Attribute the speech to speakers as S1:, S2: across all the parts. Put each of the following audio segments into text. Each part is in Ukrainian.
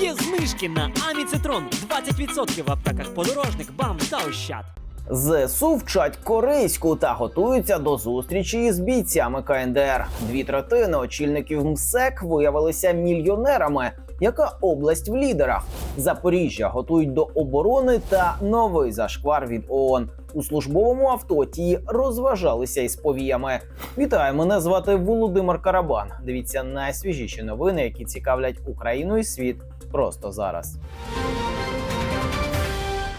S1: Є знижки на Аміцитрон 20% в аптеках подорожник, бам та ощад.
S2: ЗСУ вчать корейську та готуються до зустрічі із бійцями КНДР. Дві третини очільників МСЕК виявилися мільйонерами. Яка область в лідерах? Запоріжжя готують до оборони та новий зашквар від ООН. У службовому авто ті розважалися із повіями. Вітаю, мене звати Володимир Карабан. Дивіться найсвіжіші новини, які цікавлять Україну і світ просто зараз.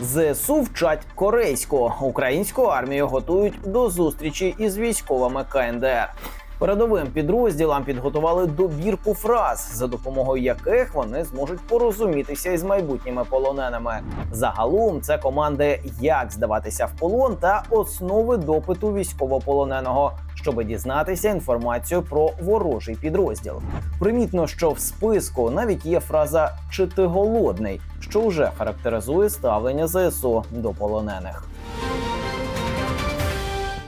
S2: ЗСУ вчать корейську. Українську армію готують до зустрічі із військовими КНДР. Передовим підрозділам підготували добірку фраз, за допомогою яких вони зможуть порозумітися із майбутніми полоненими. Загалом це команди, як здаватися в полон та основи допиту військовополоненого, щоб дізнатися інформацію про ворожий підрозділ. Примітно, що в списку навіть є фраза «чи ти голодний, що вже характеризує ставлення ЗСУ до полонених.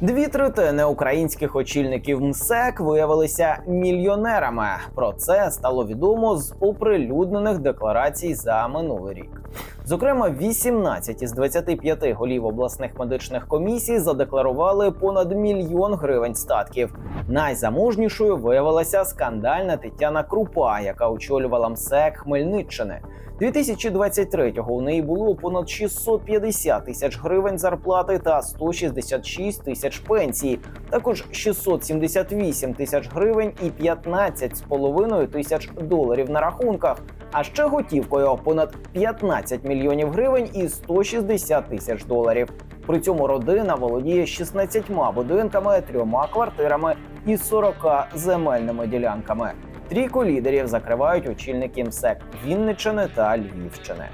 S2: Дві третини українських очільників МСЕК виявилися мільйонерами. Про це стало відомо з оприлюднених декларацій за минулий рік. Зокрема, 18 із 25 голів обласних медичних комісій задекларували понад мільйон гривень статків. Найзаможнішою виявилася скандальна Тетяна Крупа, яка очолювала МСЕК Хмельниччини. 2023-го у неї було понад 650 тисяч гривень зарплати та 166 тисяч пенсій. Також 678 тисяч гривень і 15,5 тисяч доларів на рахунках. А ще готівкою понад 15 мільйонів гривень і 160 тисяч доларів. При цьому родина володіє 16 будинками, трьома квартирами і 40 земельними ділянками. Трійку лідерів закривають очільники МСЕК Вінниччини та Львівщини.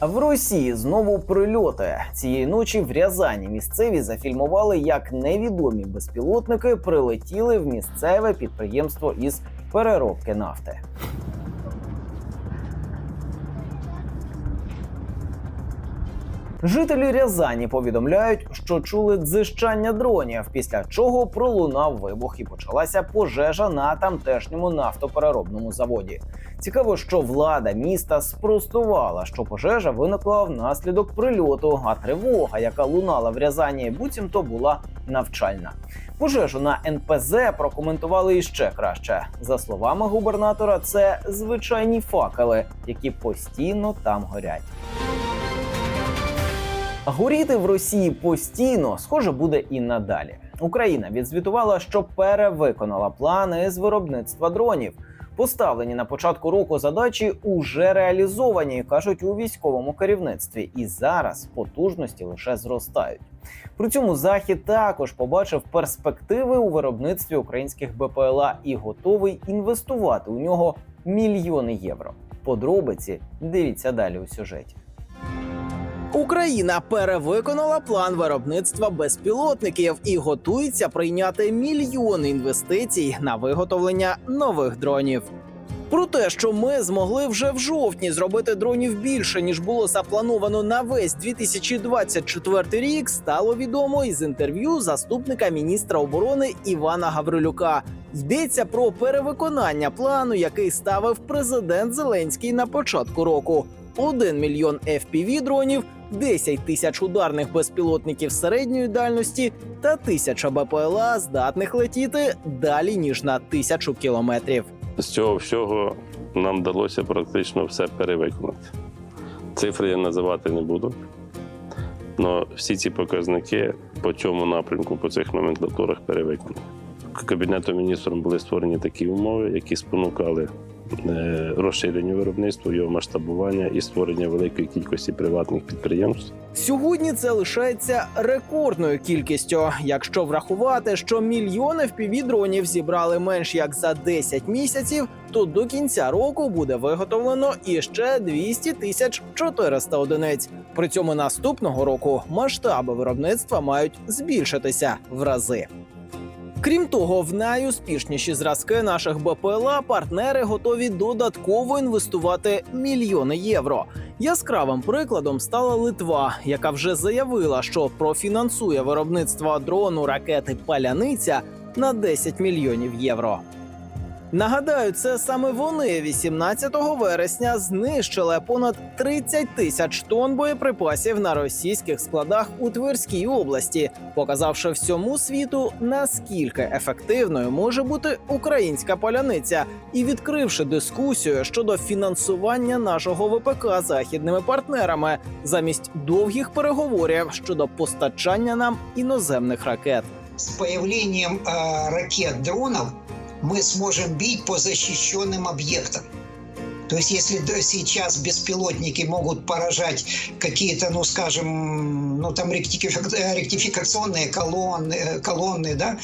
S2: В Росії знову прильоти цієї ночі в Рязані місцеві зафільмували, як невідомі безпілотники прилетіли в місцеве підприємство із переробки нафти. Жителі Рязані повідомляють, що чули дзижчання дронів, після чого пролунав вибух і почалася пожежа на тамтешньому нафтопереробному заводі. Цікаво, що влада міста спростувала, що пожежа виникла внаслідок прильоту, а тривога, яка лунала в Рязані, буцімто була навчальна. Пожежу на НПЗ прокоментували іще краще. За словами губернатора, це звичайні факели, які постійно там горять. Горіти в Росії постійно, схоже, буде і надалі. Україна відзвітувала, що перевиконала плани з виробництва дронів. Поставлені на початку року задачі уже реалізовані, кажуть у військовому керівництві, і зараз потужності лише зростають. При цьому захід також побачив перспективи у виробництві українських БПЛА і готовий інвестувати у нього мільйони євро. Подробиці дивіться далі у сюжеті.
S3: Україна перевиконала план виробництва безпілотників і готується прийняти мільйони інвестицій на виготовлення нових дронів. Про те, що ми змогли вже в жовтні зробити дронів більше ніж було заплановано на весь 2024 рік, стало відомо із інтерв'ю заступника міністра оборони Івана Гаврилюка. Йдеться про перевиконання плану, який ставив президент Зеленський на початку року. 1 мільйон fpv дронів 10 тисяч ударних безпілотників середньої дальності та тисяча БПЛА здатних летіти далі ніж на тисячу кілометрів.
S4: З цього всього нам вдалося практично все перевиконати. Цифри я називати не буду. Але всі ці показники по цьому напрямку, по цих номенклатурах перевиконані. Кабінетом міністром були створені такі умови, які спонукали е, розширення виробництва, його масштабування і створення великої кількості приватних підприємств.
S3: Сьогодні це лишається рекордною кількістю, якщо врахувати, що мільйони fpv дронів зібрали менш як за 10 місяців, то до кінця року буде виготовлено іще 200 тисяч 400 одиниць. При цьому наступного року масштаби виробництва мають збільшитися в рази. Крім того, в найуспішніші зразки наших БПЛА партнери готові додатково інвестувати мільйони євро. Яскравим прикладом стала Литва, яка вже заявила, що профінансує виробництво дрону ракети Паляниця на 10 мільйонів євро.
S2: Нагадаю, це саме вони 18 вересня знищили понад 30 тисяч тонн боєприпасів на російських складах у Тверській області, показавши всьому світу наскільки ефективною може бути українська поляниця, і відкривши дискусію щодо фінансування нашого ВПК західними партнерами замість довгих переговорів щодо постачання нам іноземних ракет.
S5: с появлением э, ракет дронов мы сможем бить по защищенным объектам. То есть, если сейчас беспилотники могут поражать какие-то, ну, скажем, ну, там э, ректификационные колонны, э, колонны, да,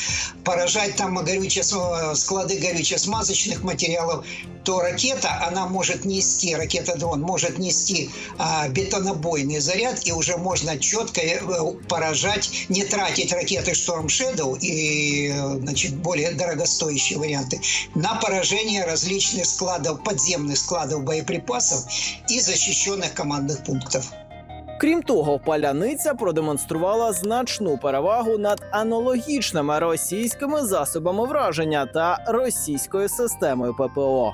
S5: поражать там горюче, склады горюче-смазочных материалов, то ракета, она может нести, ракета-дрон может нести а, бетонобойный заряд, и уже можно четко э, поражать, не тратить ракеты Storm Shadow и э, значит, более дорогостоящие варианты на поражение различных складов, подземных складов боеприпасов и защищенных командных пунктов.
S2: Крім того, паляниця продемонструвала значну перевагу над аналогічними російськими засобами враження та російською системою ППО.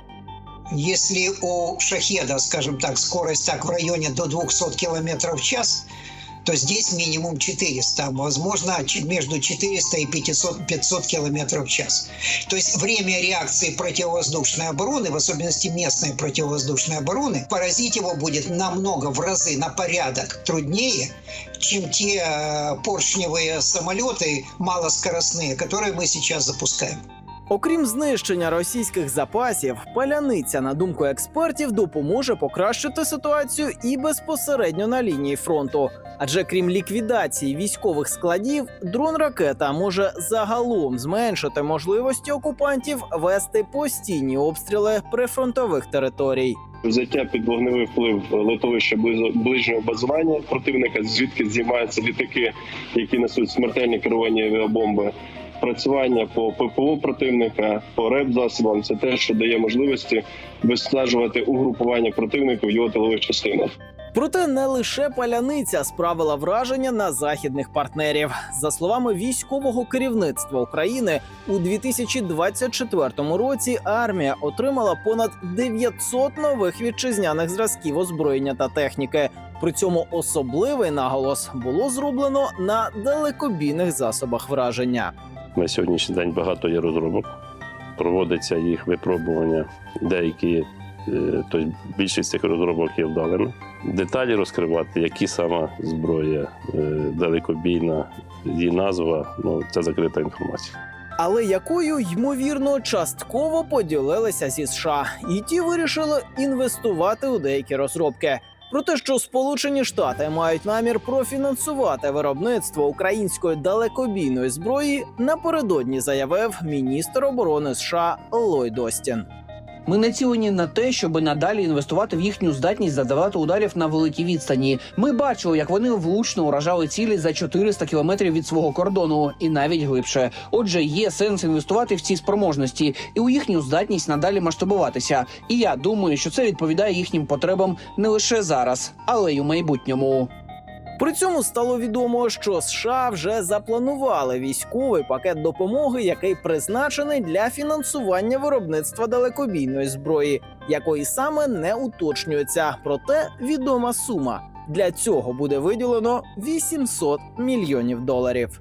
S5: Если у шахеда, скажем так, скорость так в районе до 200 км в час, то здесь минимум 400, возможно, между 400 и 500, 500 км в час. То есть время реакции противовоздушной обороны, в особенности местной противовоздушной обороны, поразить его будет намного в разы, на порядок труднее, чем те э, поршневые самолеты малоскоростные, которые мы сейчас запускаем.
S2: Окрім знищення російських запасів, паляниця, на думку експертів, допоможе покращити ситуацію і безпосередньо на лінії фронту. Адже крім ліквідації військових складів, дрон ракета може загалом зменшити можливості окупантів вести постійні обстріли прифронтових територій.
S6: взяття під вогневий вплив литовища близо- ближнього базування противника, звідки знімаються літаки, які несуть смертельні керовані авіабомби. Працювання по ППО противника, по РЕП засобам це те, що дає можливості виснажувати угрупування противника в його тилових частинах.
S2: Проте не лише паляниця справила враження на західних партнерів. За словами військового керівництва України, у 2024 році армія отримала понад 900 нових вітчизняних зразків озброєння та техніки. При цьому особливий наголос було зроблено на далекобійних засобах враження.
S4: На сьогоднішній день багато є розробок. Проводиться їх випробування. Деякі, тобто більшість цих розробок є вдалими. Деталі розкривати, які сама зброя е, далекобійна, її назва ну це закрита інформація.
S2: але якою ймовірно частково поділилися зі США, і ті вирішили інвестувати у деякі розробки. Про те, що Сполучені Штати мають намір профінансувати виробництво української далекобійної зброї, напередодні заявив міністр оборони США Ллойд Остін.
S7: Ми націлені на те, щоб надалі інвестувати в їхню здатність завдавати ударів на великій відстані. Ми бачили, як вони влучно уражали цілі за 400 кілометрів від свого кордону і навіть глибше. Отже, є сенс інвестувати в ці спроможності і у їхню здатність надалі масштабуватися. І я думаю, що це відповідає їхнім потребам не лише зараз, але й у майбутньому.
S2: При цьому стало відомо, що США вже запланували військовий пакет допомоги, який призначений для фінансування виробництва далекобійної зброї, якої саме не уточнюється. Проте відома сума для цього буде виділено 800 мільйонів доларів.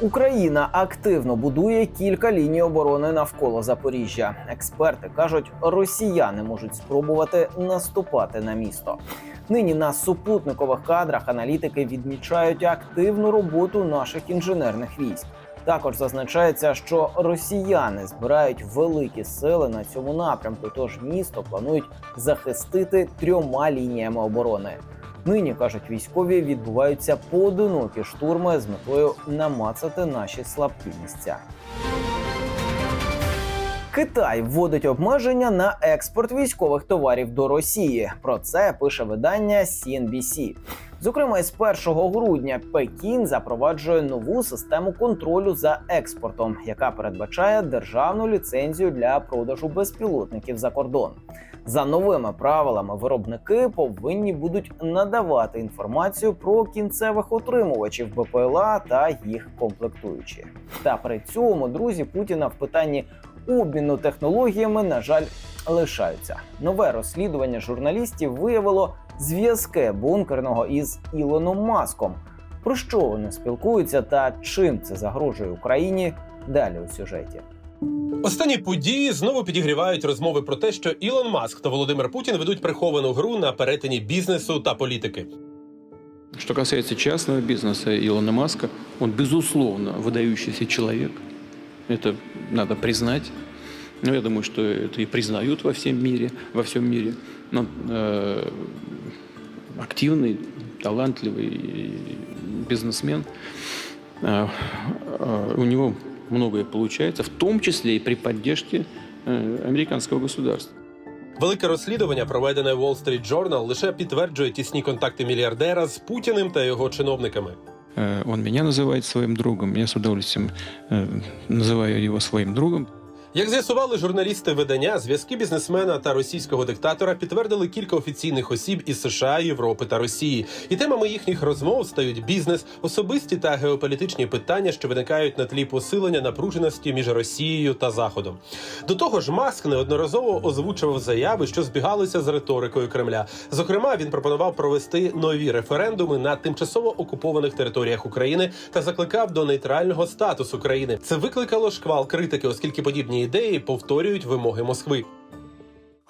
S8: Україна активно будує кілька ліній оборони навколо Запоріжжя. Експерти кажуть, росіяни можуть спробувати наступати на місто. Нині на супутникових кадрах аналітики відмічають активну роботу наших інженерних військ. Також зазначається, що росіяни збирають великі сили на цьому напрямку, тож місто планують захистити трьома лініями оборони. Нині кажуть військові, відбуваються поодинокі штурми з метою намацати наші слабкі місця. Китай вводить обмеження на експорт військових товарів до Росії. Про це пише видання CNBC.
S2: Зокрема, із 1 грудня Пекін запроваджує нову систему контролю за експортом, яка передбачає державну ліцензію для продажу безпілотників за кордон. За новими правилами виробники повинні будуть надавати інформацію про кінцевих отримувачів БПЛА та їх комплектуючі. Та при цьому друзі Путіна в питанні обміну технологіями, на жаль, лишаються. Нове розслідування журналістів виявило зв'язки бункерного із Ілоном Маском. Про що вони спілкуються та чим це загрожує Україні? Далі у сюжеті.
S9: Останні події знову підігрівають розмови про те, що Ілон Маск та Володимир Путін ведуть приховану гру на перетині бізнесу та політики.
S10: Что касается частного бизнеса Илона Маска, он, безусловно, выдающийся человек. Это надо признать. Но я думаю, что это и признают во всем мире, во всем мире. Но э, активный, талантливый бизнесмен. Э, э, у него многое получается, в том числе и при поддержке э, американского государства.
S9: Велике розслідування, проведене Wall Street Journal, лише підтверджує тісні контакти мільярдера з Путіним та його чиновниками.
S10: Э, Он меня называет своим другом, я с удовольствием э, называю его своим другом.
S9: Як з'ясували журналісти видання, зв'язки бізнесмена та російського диктатора підтвердили кілька офіційних осіб із США, Європи та Росії. І темами їхніх розмов стають бізнес, особисті та геополітичні питання, що виникають на тлі посилення напруженості між Росією та Заходом. До того ж, Маск неодноразово озвучував заяви, що збігалися з риторикою Кремля. Зокрема, він пропонував провести нові референдуми на тимчасово окупованих територіях України та закликав до нейтрального статусу країни. Це викликало шквал критики, оскільки подібні ідеї повторюють вимоги Москви.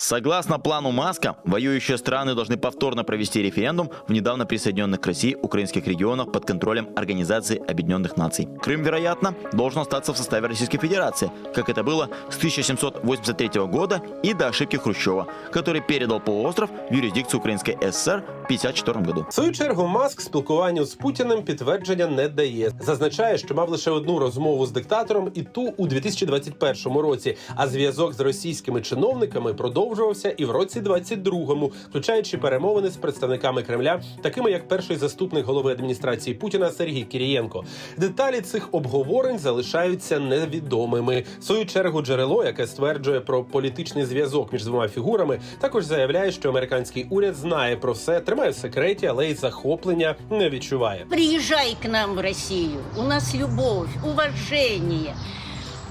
S11: Согласно плану Маска, воюющие страны должны повторно провести референдум в недавно присоединенных к России украинских регионах под контролем Организации Объединенных Наций. Крым, вероятно, должен остаться в составе Российской Федерации, как это было с 1783 года и до ошибки Хрущева, который передал полуостров в юрисдикцию Украинской ССР в 1954 году.
S9: В свою чергу Маск спілкуванню з Путіним підтвердження не дає. Зазначає, що мав лише одну розмову з диктатором, і ту у 2021 році. А зв'язок з російськими чиновниками продовжувався і в році 22-му, включаючи перемовини з представниками Кремля, такими як перший заступник голови адміністрації Путіна Сергій Кірієнко. Деталі цих обговорень залишаються невідомими. В свою чергу джерело, яке стверджує про політичний зв'язок між двома фігурами, також заявляє, що американський уряд знає про все, тримає в секреті, але й захоплення не відчуває.
S12: Приезжай к нам в Россию. У нас любовь, уважение.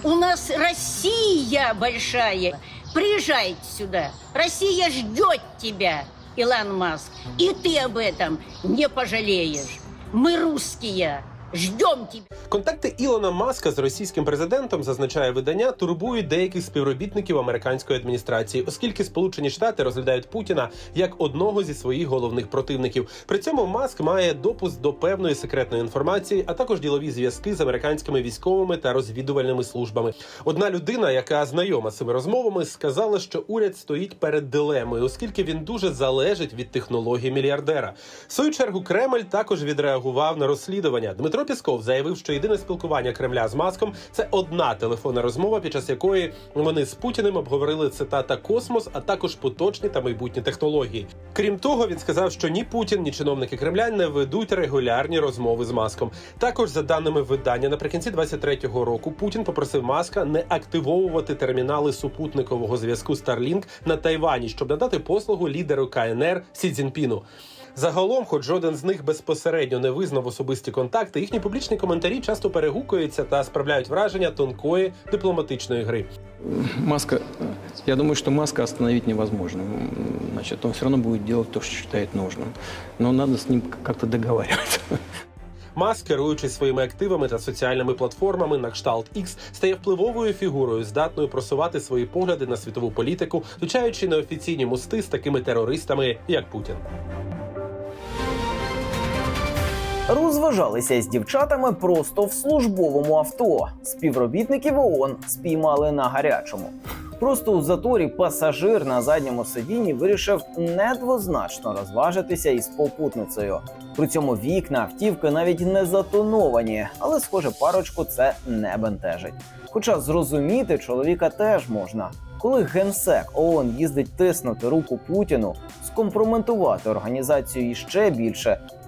S12: У нас Россия большая. Приезжай сюда. Россия ждет тебя, Илон Маск. И ты об этом не пожалеешь. Мы русские. Ждем тебя.
S9: Контакти Ілона Маска з російським президентом зазначає видання, турбують деяких співробітників американської адміністрації, оскільки Сполучені Штати розглядають Путіна як одного зі своїх головних противників. При цьому Маск має допуск до певної секретної інформації, а також ділові зв'язки з американськими військовими та розвідувальними службами. Одна людина, яка знайома з цими розмовами, сказала, що уряд стоїть перед дилемою, оскільки він дуже залежить від технологій мільярдера. В свою чергу Кремль також відреагував на розслідування. Дмитро Пісков заявив, що єдине спілкування Кремля з Маском це одна телефонна розмова, під час якої вони з Путіним обговорили цитата космос, а також поточні та майбутні технології. Крім того, він сказав, що ні Путін, ні чиновники Кремля не ведуть регулярні розмови з Маском. Також за даними видання, наприкінці 23-го року Путін попросив Маска не активовувати термінали супутникового зв'язку Starlink на Тайвані, щоб надати послугу лідеру КНР Сі Цзіньпіну. Загалом, хоч жоден з них безпосередньо не визнав особисті контакти, їхні публічні коментарі часто перегукуються та справляють враження тонкої дипломатичної гри.
S10: Маска, я думаю, что Маска остановить невозможно. Значит, он все равно будет делать то, что считает нужным. Но надо с ним как-то договариваться.
S9: Маск, керуючись своїми активами та соціальними платформами на кшталт X, стає впливовою фігурою, здатною просувати свої погляди на світову політику, включаючи неофіційні мости з такими терористами, як Путін.
S2: Розважалися з дівчатами просто в службовому авто. Співробітників ООН спіймали на гарячому. Просто у заторі пасажир на задньому сидінні вирішив недвозначно розважитися із попутницею. При цьому вікна автівки навіть не затоновані, але, схоже, парочку це не бентежить. Хоча зрозуміти чоловіка теж можна. Коли генсек ООН їздить тиснути руку Путіну, скомпрометувати організацію іще більше,